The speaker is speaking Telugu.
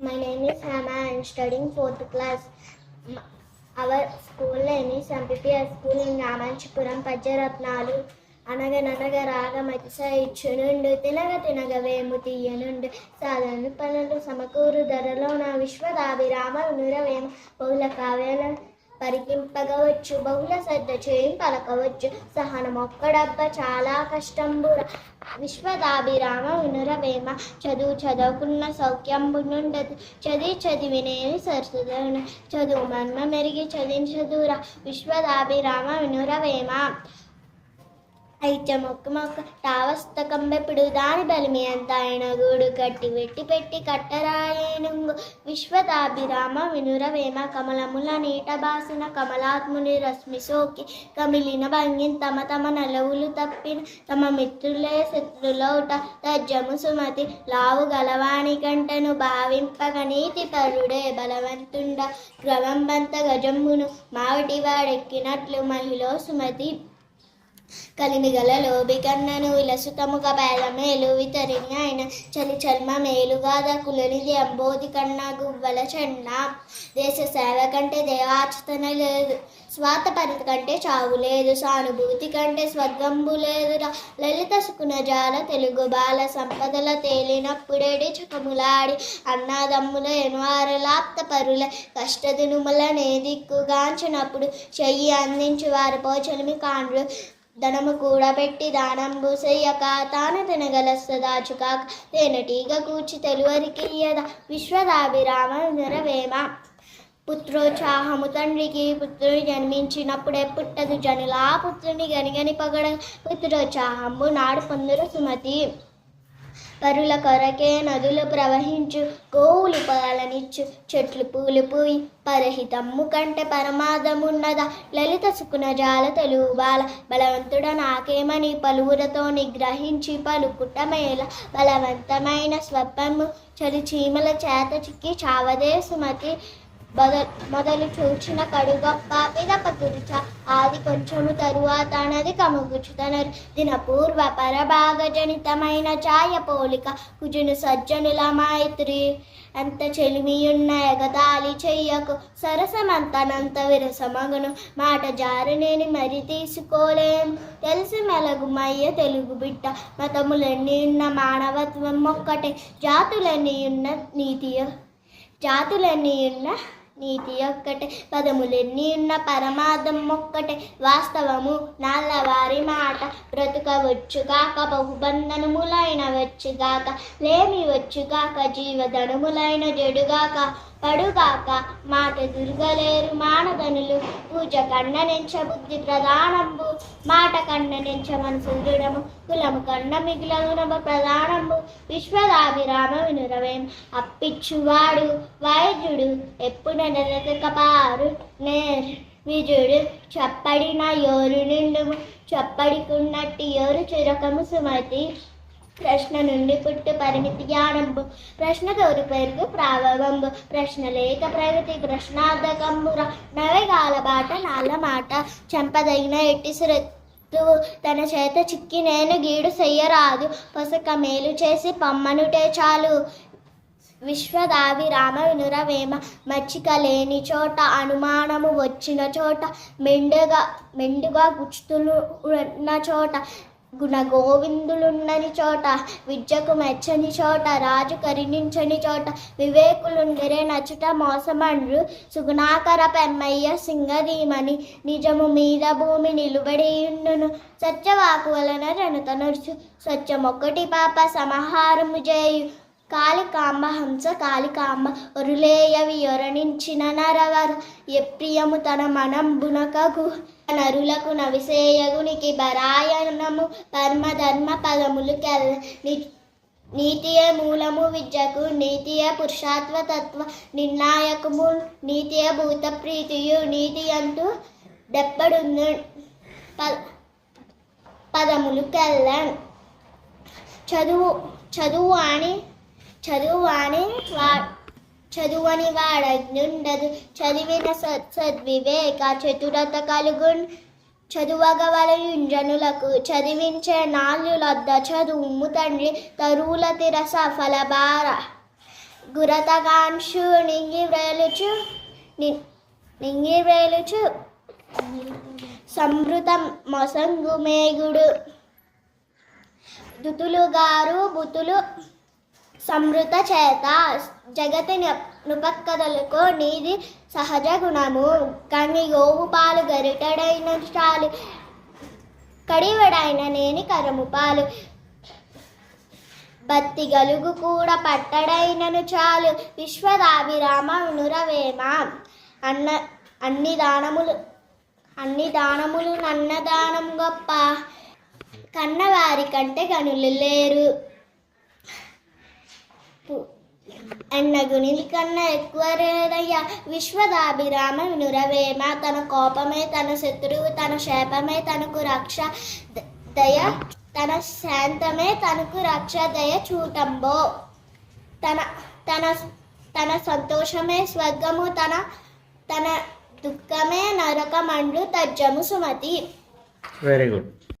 My name is Hannah. I am studying fourth class. M- Our school name is MPPS School in రామంచిపురం పద్యరత్నాలు అనగననగ రాగమతిస ఇచ్చునుండు తినగ తినగ వేము తీయనుండు సాధన పనులు సమకూరు ధరలో నా విశ్వదాభిరామ నురవేమ బహుళ కావ్యాల పరికింపగవచ్చు బహుళ శ్రద్ధ చేయం పలకవచ్చు. సహనం ఒక్కడబ్బ చాలా కష్టంబుర విశ్వదాభిరామ వినురవేమ. చదువు చదువుకున్న సౌఖ్యం నుండదు. చదివి చదివినేమి సరసుదను చదువు మన్మ మెరిగి చదివి చదువురా విశ్వదాభిరామ వినురవేమ. ఐత్య మొక్క మొక్క తావస్తకంబెప్పుడు దాని బలిమి అంత ఆయన గూడు కట్టి పెట్టి పెట్టి కట్టరాయేనుంగు విశ్వతాభిరామ వినురవేమ కమలముల నీట బాసిన కమలాత్ముని రశ్మి సోకి కమిలిన భంగిన్ తమ తమ నలవులు తప్పిన తమ మిత్రులే శత్రులౌట తజ్జము సుమతి లావు గలవాణి కంటను భావింపగ నీతి పరుడే బలవంతుండ క్రమంబంత గజమ్మును మావటి వాడెక్కినట్లు మహిళ సుమతి కలిమి గల లోబి కన్నను విలసుతముగ మేలు వితరిని ఆయన చలి చల్మ మేలుగాద కులనిది అంబోది కన్నా గువ్వల చెన్న. దేశ సేవ కంటే దేవార్చన లేదు స్వార్థపరిత కంటే చావు లేదు. సానుభూతి కంటే స్వద్వంబు లేదురా లలిత సుకున జాల తెలుగు బాల సంపదల తేలినప్పుడేడి చకములాడి అన్నాదమ్ముల ఎనువారలాప్త పరుల కష్టదినుముల నే దిక్కుగాంచినప్పుడు చెయ్యి అందించి వారి పోచలిమి కాండ్రు. ధనము కూడబెట్టి దానంబు చెయ్యక తాను తినగలస్త దాచుకాక తేనెటీగ కూర్చి తెలువరికి యద విశ్వదాభిరామ నిరవేమ పుత్రోత్సాహము తండ్రికి పుత్రుడు జన్మించినప్పుడే పుట్టదు జనులా. పుత్రుని గనిగని పగడ పుత్రోత్సాహము నాడు పొందురు సుమతి. పరుల కొరకే నదులు ప్రవహించు గోవులు పాలనిచ్చు చెట్లు పూలు పూయి పరహితమ్ము కంటే పరమాదమున్నదా? లలిత సుకున జాల తెలుగు బాల బలవంతుడ నాకేమని పలువురతో నిగ్రహించి పలుకుట బలవంతమైన స్వప్నము చలి చీమల చేత చిక్కి చావదే సుమతి. మొదలు మొదలు చూచిన కడుగొప్ప పిదప తురుచ ఆది కొంచెము తరువాత నది కమగుచుతనరు దినపూర్వ పరభాగ జనితమైన ఛాయ పోలిక కుజును సజ్జనుల మైత్రి అంత చెలిమియున్న ఎగతాళి చెయ్యకు సరసమంతనంత విరసమగును. మాట జారనేని మరి తీసుకోలేం. తెలిసి మెలగుమయ్య తెలుగు బిడ్డ. మతములన్నీ ఉన్న మానవత్వం ఒక్కటే జాతులన్నీ ఉన్న నీతి జాతులన్నీ ఉన్న నీతి ఒక్కటే పదములెన్ని ఉన్న పరమార్థం ఒక్కటే. వాస్తవము నల్లవారి మాట బ్రతుకవచ్చుగాక బహుబంధనములైన వచ్చుగాక లేమి వచ్చుగాక జీవధనములైన జడుగాక. పడుగాక మాట దుర్గలేరు మానదనులు పూజ కన్ననెంచ బుద్ధి ప్రధానంబు. మాట కన్ననెంచ మనసు దృఢము. కులము కన్న మిగిలగునమ ప్రధానంబు. విశ్వదాభిరామ వినురవేం అప్పిచ్చువాడు. వైద్యుడు ఎప్పుడు నెలకపారు నేర్. విజుడు చప్పడిన యోరు నిండుము. చప్పడికున్నట్టి యోరు చిరకము సుమతి. ప్రశ్న నుండి పుట్టు పరిమితి జ్ఞానంబు. ప్రశ్న తోరు పెరుగు ప్రాభవంబు ప్రశ్న లేక ప్రగతి ప్రశ్నార్థకంబుర నవగాల బాట నాల మాట. చెంపదగిన ఎట్టి సురత్తు. తన చేత చిక్కి నేను గీడు చెయ్యరాదు. పొసక మేలు చేసి పమ్మనుటే చాలు. విశ్వదావిరామ వినురవేమ మచ్చిక లేని చోట అనుమానము వచ్చిన చోట. మెండుగా మెండుగా గుచ్చుతున్న చోట. గుణ గోవిందులున్నని చోట విద్యకు మెచ్చని చోట రాజు కరుణించని చోట వివేకులుండిరే నచుట మోసమండ్రు సుగుణాకర పెమ్మయ్య సింగదీమని నిజము మీద భూమి నిలుబడియుండును సత్యవాకు వలన జనత నడుచు సత్యమొక్కటి పాప సమహారము చేయు కాళికాంబ హంస కాళికాంబ ఒరులేయవి ఒరణించిన నరవర ఎప్రియము తన మనం బునకగు నరులకు నవిసేయగునికి బరాయణము పరమ ధర్మ పదములు కెల్ మూలము విద్యకు నీతియ పురుషాత్వ తత్వ నిర్ణాయకము నీతియ భూత ప్రీతియు నీతి అంటూ దెప్పడుందు ప- పదములు కెల్లన్ చదువు చదువు అని చదువు అని వా చదువని వాడజ్ఞుండదు చదివిన సద్ సద్వివేక చతురత కలుగు చదువగవలయుంజనులకు చదివించే నాళ్ళులొద్ద చదువు తండ్రి. తరువుల తిరస ఫలభార గురతగాన్షు నింగి వ్రేలుచు నింగి వ్రేలుచు సమృత మొసంగు మేగుడు దుతులు గారు బుతులు సమృత చేత జగతి నుపక్కదలకు నీది సహజ గుణము. కానీ గోవు పాలు గరిటడైన చాలు కడివడైన నేని కరము పాలు. బత్తి గలుగు కూడా పట్టడైనను చాలు విశ్వదాభిరామ వినురవేమ అన్న అన్ని దానములు అన్ని దానములు నన్నదానం గొప్ప. కన్నవారి కంటే గనులు లేరు. అన్న గుణిని కన్నా ఎక్కువ లేదయ్యా విశ్వదాభిరామ వినురవేమ తన కోపమే తన శత్రువు తన శాపమే తనకు రక్ష. ద- దయ తన శాంతమే తనకు రక్ష. దయ చూటంబో. తన తన తన సంతోషమే స్వర్గము. తన తన దుఃఖమే నరకమండు తజ్జము సుమతి. Very good